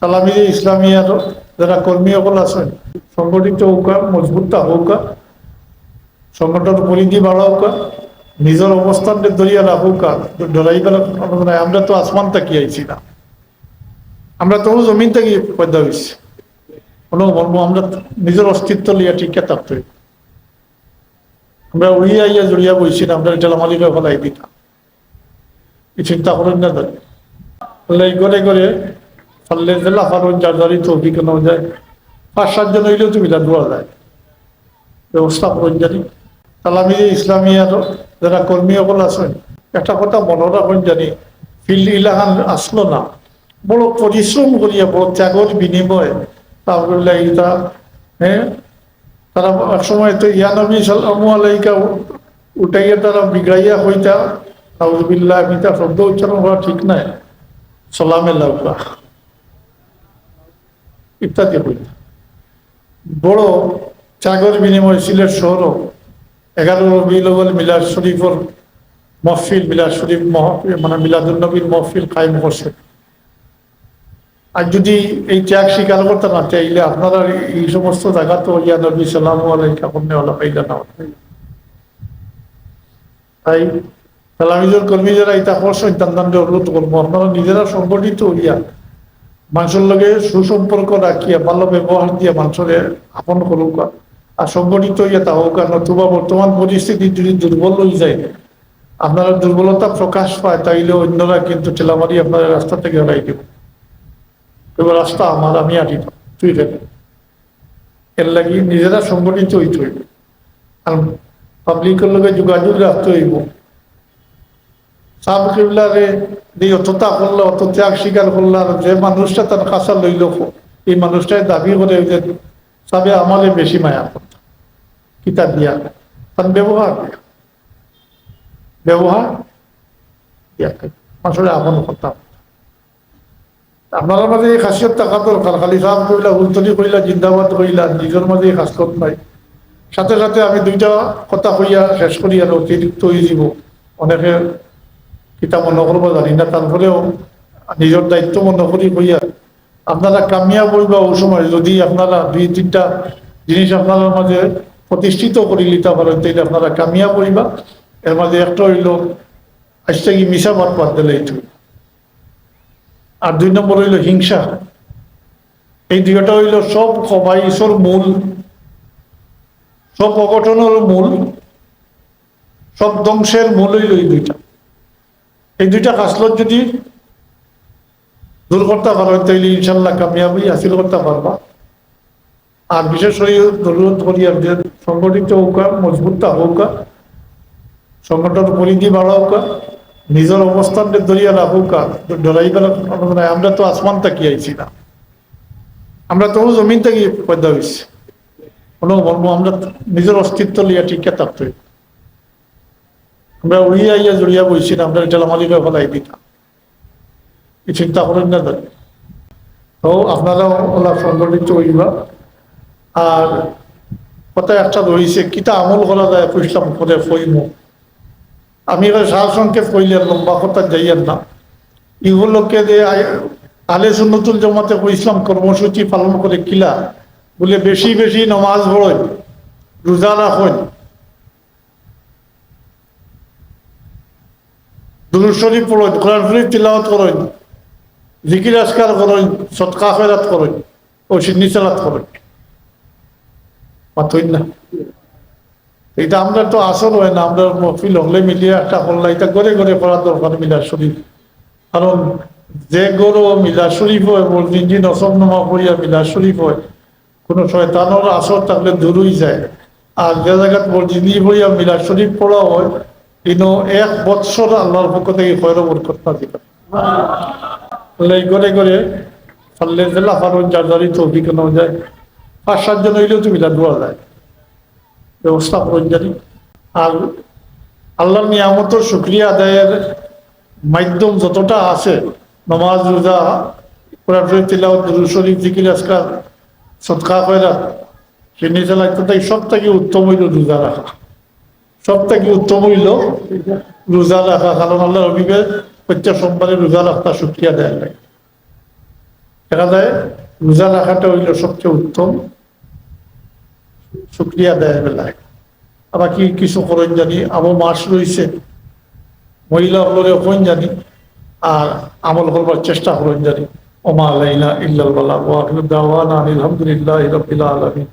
তালামিরে ইসলামিয়ার যারা কর্মী সকল আছেন, সংগঠিত হোক মজবুতটা হোক সংগঠন পরিধি বাড়াওক নিজের অবস্থানকে ধরিয়া রাখুক ডরাইবার নাই। আমরা তো আসমান তাকি আইছি না। আমরা তো জমিন থেকে পয়দা হয়েছি কোনো মর্ম আমরা নিজের অস্তিত্ব লিয়া টিকে থাকতে আমরা উড়িয়া ইয়া জড়িয়া বইছি না, আমরা এটা মালিকা ফলাই দিতা এই চিন্তা করেন না এই করে করে সকল কথা ফিল্ড আসলো না। বড় পরিশ্রম করিয়া, বড় ত্যাগর বিনিময় এটা হ্যাঁ? তারা এক সময় তো ইয়ানবী আলাইকা উঠাইয়া তারা বিগড়াইয়া হইতা নাউজুবিল্লাহ মিতা শব্দ উচ্চারণ করা ঠিক নাই। সালামে লাউকা। ইত্যাদি হইতা বড় চাগর বিনিময় সিলেট শহর এগারো রবিউল মিলাদ শরীফর মহফিল মিলাদ শরীফ মহফিল মানে মিলাদুল নবীর মহফিল কায়েম করছে আর যদি এই ত্যাগ স্বীকার করতে না চাইলে আপনারা এই সমস্ত জায়গা তো ইয়া নবী সালাম আলাইকা কন্যা আল্লাহ পাইলা না তাই তালামিজের কর্মী যারা এটা করছেন তান্দানকে অনুরোধ করব, আপনারা নিজেরা সংগঠিত হইয়া মানুষের লগে সুসম্পর্ক রাখিয়া, ভালো ব্যবহার দিয়ে মানুষের আপন করুক। আর সংগঠিত হইয়া তা হোক, আর নতুবা বর্তমান পরিস্থিতি যদি দুর্বল হয়ে যায়, আপনারা দুর্বলতা প্রকাশ পায়, তাইলে অন্যরা কিন্তু ঠেলামারি আপনারা রাস্তা থেকে হরাই দেব। এবার রাস্তা আমার, আমি আটি তুই ফেলে এর লাগি নিজেরা সংগঠিত হইতে হইবে। আর পাবলিকের লগে যোগাযোগ রাখতে হইব। সাব কিবলারে এই অতটা করল, অত ত্যাগ স্বীকার করলাম যে মানুষটা তার লইল এই মানুষটাই দাবি করে যে সাবে আমারে বেশি মায়া কিতাব দিয়া। তার ব্যবহার। ব্যবহার আসলে আপন করতাম আপনার মাঝে এই খাসিয়ত থাকা দরকার। খালি সাহেব জিন্দাবাদ কইলা নিজের মাঝে এই নাই। সাথে সাথে আমি দুইটা কথা কইয়া শেষ করি, আর অতিরিক্ত হয়ে যাব। অনেকে কিতা মনে করব জানি না তারপরেও নিজের দায়িত্ব মনে করি কইয়া আপনারা কামিয়া বইবা ওই সময়। যদি আপনারা দুই, তিনটা জিনিস আপনার মাঝে প্রতিষ্ঠিত করে নিতে পারেন তাইলে আপনারা কামিয়া বইবা এর মাঝে একটা হইল আজকে কি মিশা বাদ বাদ দিলে এইটু। আর দুই নম্বর হইল হিংসা। এই দুইটা হইল সব খবাইশর মূল সব অঘটনের মূল সব ধ্বংসের মূল হইল এই দুইটা। এই দুইটা কাজলত যদি দূর করতে পারো তাইলে ইনশাল্লাহ কামিয়াবি হাসিল করতে পারবা। আর বিশেষ করে সংগঠিত হোক মজবুতটা হোক, সংগঠন পরিধি বাড়াওক নিজের অবস্থানকে ধরিয়া রাখুক নাই। আমরা তো আসমান তাকি আইছি না। আমরা তো জমিন থেকে পয়দা হয়েছি কোনো মর্ম আমরা নিজের অস্তিত্ব লিয়া টিকে থাকতে। আমরা উড়িয়া ইয়া জড়িয়া বইছি না, আমরা এটা মালিকা ফলাই দিতাম এই চিন্তা করেন না ধরে তো আপনারাও ওলা সংগঠিত হইবা। আর কথা একটা রয়েছে কিতা আমল করা যায় পুষলাম করে ফইমু আমি এবার সার সংকেত কইলেন, লম্বা কথা যাইয়েন না। এগুলোকে যে আলে সুন্নতুল জমাতে ইসলাম কর্মসূচি পালন করে কিলা, বলে বেশি বেশি নমাজ পড়েন রোজা রাখেন। দুরুদ শরীফ পড়েন, কোরআন শরীফ তিলাওয়াত করেন, জিকির আসকার করেন সৎকা খয়রাত করেন, ও সিন্নি চালাত করেন। মাতই না। এটা আমরা তো আসল হয় না, আমরা মফিল হলে মিলিয়ে একটা হল্লা, এটা করে করে করার দরকার মিলার শরীফ। কারণ যে গরু মিলার শরীফ হয় যে নসম নমা করিয়া মিলার শরীফ হয়, কোনো শয়তানোর আসর থাকলে দূরই যায়। আর যে জায়গাত বলছেন হইয়া মিলার শরীফ পড়া হয় কিন্তু এক বৎসর আল্লাহর পক্ষ থেকে খয়র বরকত না। দিল করে করে পারলে জেলা ফারুন তো যায়, পাঁচ সাতজন হইলেও তুমি দোয়া যায়। ব্যবস্থা করুন জানি। আর আল্লাহর নিয়ামতের শুক্রিয়া আদায়ের মাধ্যম যতটা আছে, নমাজ, রোজা, কোরআন তিলাওয়াত শরীফ, জিকির আসকার সৎকা সিন্নি চালা ইত্যাদি সব থেকে উত্তম হইল রোজা রাখা। সব থেকে উত্তম হইল রোজা রাখা, কারণ আল্লাহ রবিবে প্রত্যেক সোমবারে রোজা রাখা শুক্রিয়া দেয় লাগে। দেখা যায়, রোজা রাখাটা হইল সবচেয়ে উত্তম শুক্রিয়া দেয় বেলায়। আবার কি কিছু করেন জানি আবার মাস রয়েছে, মহিলা হলরে ওখান জানি, আর আমল করবার চেষ্টা করেন জানি। ওমা আলাইনা ইল্লাল বালা ওয়া আখিরু দাওয়ানা আলহামদুলিল্লাহি রাব্বিল আলামিন।